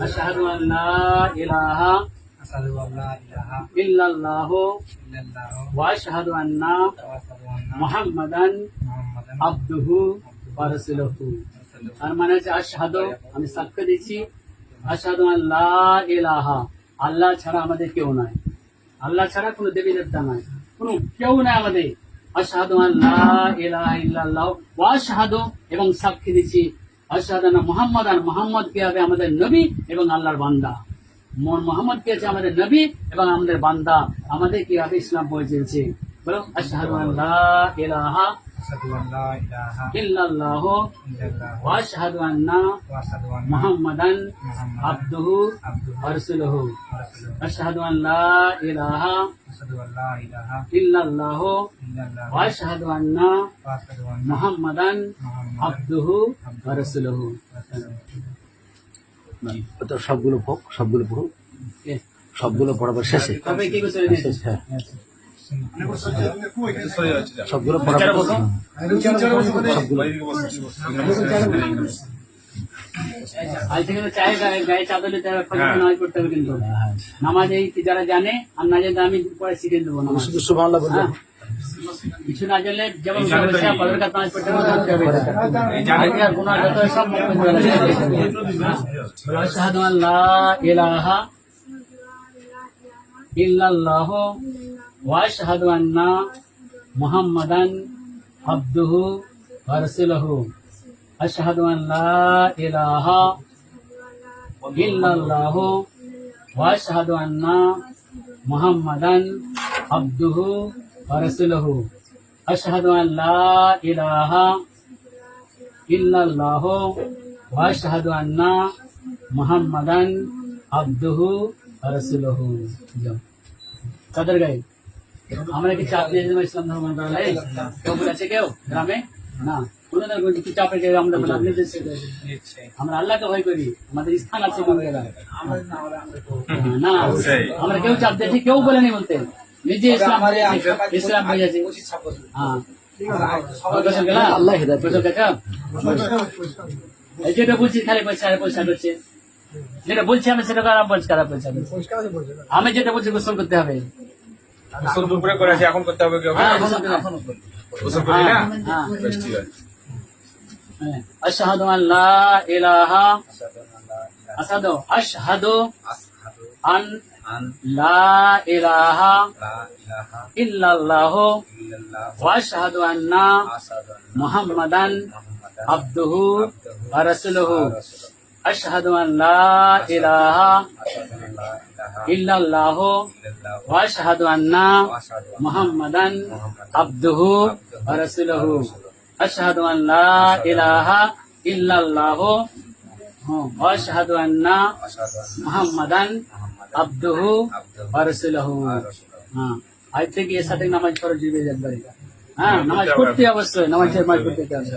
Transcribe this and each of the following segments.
أشهد أن لا إله أشهد أن لا إله إلا الله إلا الله وأشهد أن وأشهد أن محمدا محمدا عبده ورسوله তার মানে হচ্ছে আশহাদু আমি সাক্ষ্য দিচ্ছি আশহাদু আল্লাহ ইলাহা আল্লাহ ছাড়া আমাদের কেউ নাই আল্লাহ ছাড়া কোনো দেবী দেবতা নাই কোনো কেউ নাই আমাদের আশহাদু আল্লাহ ইলাহা ইল্লাল্লাহ ওয়া আশহাদু এবং সাক্ষী দিচ্ছি আশহাদু মোহাম্মদ আর মোহাম্মদ কে হবে আমাদের নবী এবং আল্লাহর বান্দা। মন মোহাম্মদ কে আছে আমাদের নবী এবং আমাদের বান্দা। আমাদের কি হবে ইসলাম পৌঁছেছে বলো আসাদ أشهد أن لا إله ইল্লাল্লাহ إلا الله ওয়া আশহাদু আন্না وأشهد أن মুহাম্মাদান محمدا আবদুহু عبده ওয়া রাসূলুহু ورسوله আশহাদু আন লা ইলাহা أشهد أن لا إله ইল্লাল্লাহ إلا الله ওয়া আশহাদু আন্না وأشهد أن মুহাম্মাদান محمدا আবদুহু ওয়া রাসূলুহু ওটা সবগুলো হোক সবগুলো পড়ো এ, সবগুলো পড়াবার শেষে তবে কি করে চলে গেছে হ্যাঁ رسوله সবগুলো নামাজ যারা জানে আর না জানে আমি পরে শিখে দেবো। কিছু না জানলে যেমন ইল্লাল্লাহ ওয়া আশহাদু আন্না মুহাম্মাদান আবদুহু ওয়া রাসূলুহু আশহাদু আন লা ইলাহা ইল্লাল্লাহ ওয়া আশহাদু আন্না মুহাম্মাদান আবদুহু ওয়া রাসূলুহু আশহাদু আন লা ইলাহা ইল্লাল্লাহ ওয়া আশহাদু আন্না মুহাম্মাদান আবদুহু আমরা কি চাপ দিয়ে দেবো ইসলাম ধর্ম গ্রহণ কেউ বলেছে কেউ? গ্রামে? না। কোনদিন বলছি কি চাপে গিয়ে আমরা আপনি আমরা আল্লাহকে ভয় করি। আমাদের স্থান আছে কোন জায়গায় হ্যাঁ, না আমরা কেউ চাপ দিয়েছি কেউ বলেনি বলতে। নিজে ইসলাম ইসলাম হয়ে। যাচ্ছে হ্যাঁ আল্লাহ হেদায়েত বসে গেছো? এই যেটা বলছি খালি পয়সা পয়সা করছে। যেটা বলছি আমি সেটা খারাপ বলছি। পয়সা আমি যেটা বলছি গোসল করতে হবে। গোসল দুপুরে করে আছে এখন করতে হবে কি হবে হ্যাঁ, গোসল করতে হবে। গোসল করি না হ্যাঁ, বেশ ঠিক আছে হ্যাঁ। আশহাদু আন লা ইলাহা আসাদু আশহাদু আন লা ইলাহা ইল্লাল্লাহ ওয়া আশহাদু আন্না মুহাম্মাদান আবদুহু লা ইলাহা ইল্লাল্লাহ ওয়া আশহাদু আন্না মুহাম্মাদান আবদুহু ওয়া রাসূলুহু। আশহাদু আন লা ইলাহা ইল্লাল্লাহ ওয়া আশহাদু আন্না মুহাম্মাদান আবদুহু ওয়া রাসূলুহু। হ্যাঁ আজ থেকে এর সাথে নামাজ পড়া জিবে একবারে। হ্যাঁ নামাজ পড়তে অবশ্যই পড়তে হবে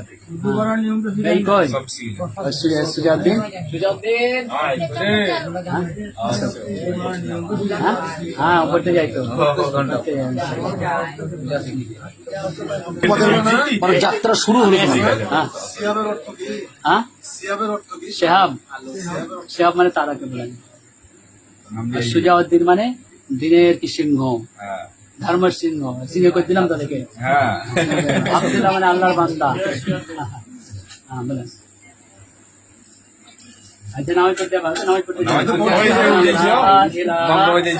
সুজাউদ্দিন সুজাউদ্দিন হ্যাঁ হ্যাঁ পড়তে যাই তো। মানে যাত্রা শুরু হলো হ্যাঁ। হ্যাঁ? শেহাব। শেহাব মানে তারাকে বলেন সুজাউদ্দিন মানে দিনের কি সিংহ হ্যাঁ। ধর্মের সিংহ সিংহ করে দিলাম তাদেরকে? হ্যাঁ। আব্দুল্লাহ মানে আল্লাহর বান্দা। হ্যাঁ বলেন আচ্ছা নামাজ পড়তে নামাজ পড়তে নামাজ পড়তে হয়ে হয়ে।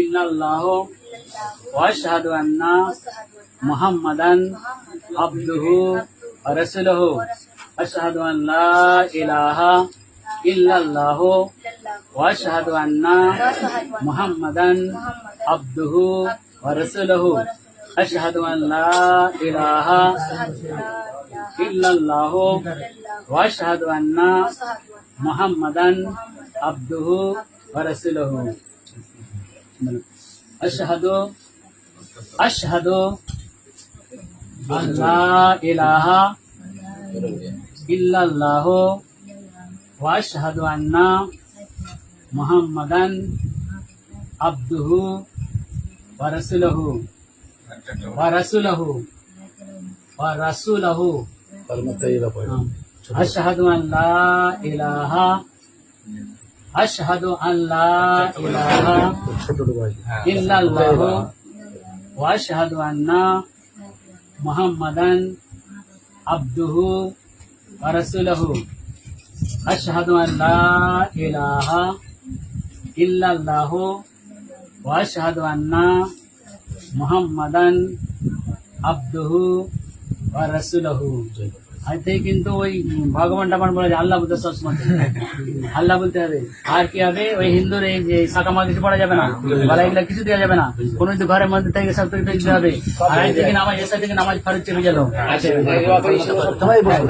ইল্লাল্লাহ ওয়া আন্না মুহাম্মাদান আবদুহু ওয়া রাসূলুহু। আশহাদু আন লা ইলাহা ইল্লাল্লাহ ওয়া আশহাদু আন্না মুহাম্মাদান আবদুহু ওয়া রাসূলুহু আশহাদু আন লা ইলাহা ইল্লাল্লাহ ওয়া আশহাদু আন্না মুহাম্মাদান আবদুহু ওয়া রাসূলুহু আশহাদু আশহাদু আন লা ইলাহা ইল্লাল্লাহ আন্না মুহাম্মাদান আবদুহু ওয়া রাসূলুহু। ওয়া রাসূলুহু। ওয়া রাসূলুহু। তার মধ্যে এরা পড়ে। হ্যাঁ। আশহাদু আন লা ইলাহা। আশহাদু আন লা ইলাহা ছোট ভাই ইল্লাল্লাহু। ইল্লাল্লাহু ওয়া আশহাদু আন্না মুহাম্মাদান আবদুহু ওয়া রাসূলুহু। আইতে কিন্তু ওই ভগবান টামান বলে আল্লাহ বলতে সবসময়। আল্লাহ বলতে হবে। আর কি হবে? ওই হিন্দুর এই যে সাকামা কিছু পড়া যাবে না। বলা এগুলা কিছু দেওয়া যাবে না। কোনো যদি ঘরের মধ্যে থেকে সব থেকে দিতে হবে। আর এই থেকে নামাজ এসে থেকে নামাজ ফরজ চেপে গেল। সবাই বলুন।